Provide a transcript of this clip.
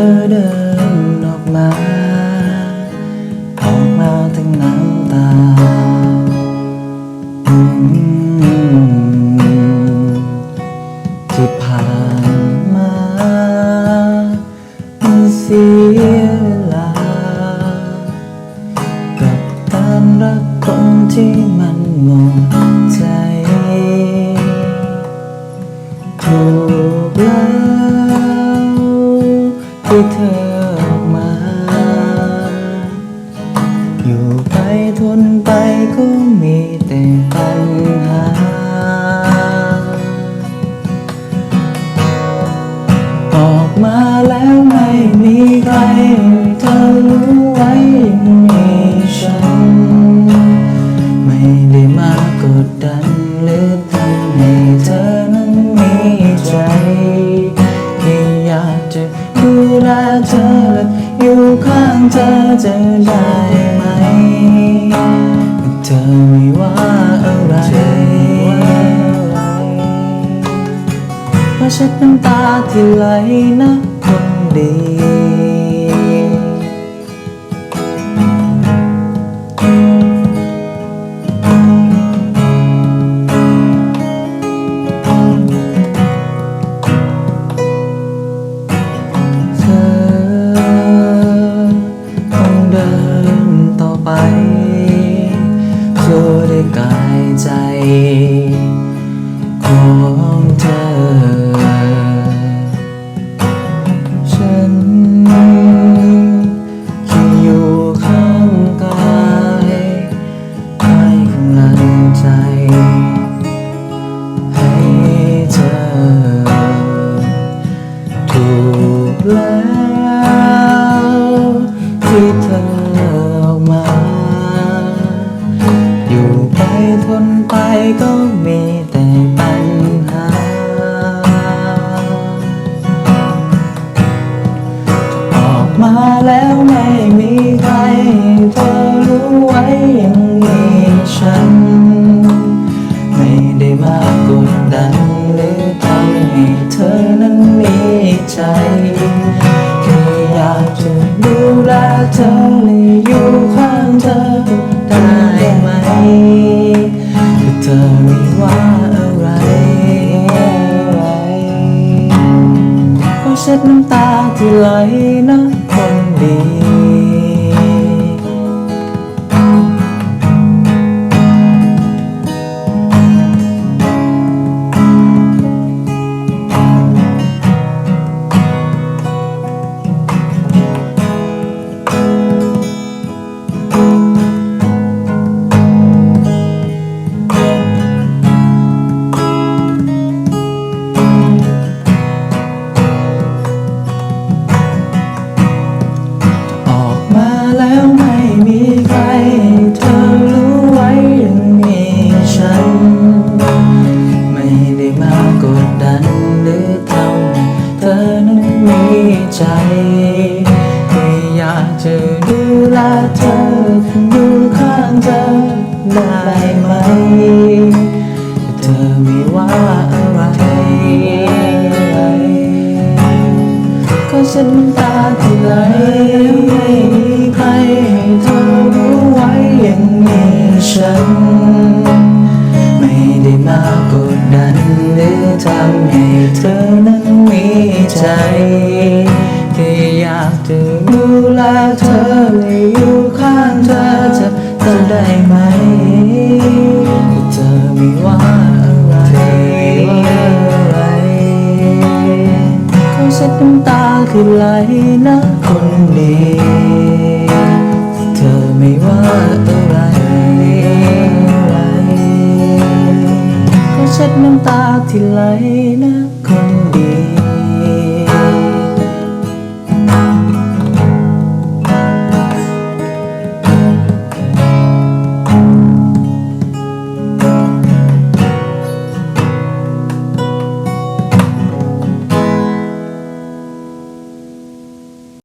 อเดินออกมา ออกมาทั้งน้ำตา ที่ผ่านมามันเสียเวลา กับการรักคนที่มันหมดใจถูกแล้ว ข้างเธอจะได้ไหม เธอไม่ว่าอะไร เพราะเช็น้ำตาที่ไหลนะคนดี ใจของเธอ ก็มีแต่ปัญหา ออกมาแล้วไม่มีใครเธอรู้ไว้ยังมีฉัน ไม่ได้มากดดันหรือทำให้เธอนั้นมีใจแค่อยากจะดูแลเธอและอยู่ข้างเธอได้ไหม เช็ดน้ำตาที่ไหลนะคนดี ใจแค่อยากจะดูแลเธออยู่ข้างเธอได้ไหม เธอไม่ว่าอะไร ก็ฉันตาที่ไหลไม่มีใครให้เธอรู้ไว้ยังมีฉัน ไม่ได้มากดดันหรือทำให้เธอนั้นมีใจ จะดูแลเธอและอยู่ข้างเธอจะเธอได้ไหมก็เธอไม่ว่าอะไรอะไรเขาเช็ดน้ำตาที่ไหลนะคนดีเธอไม่ว่าอะไรอะไรเขาเช็ดน้ำตาที่ไหลนะ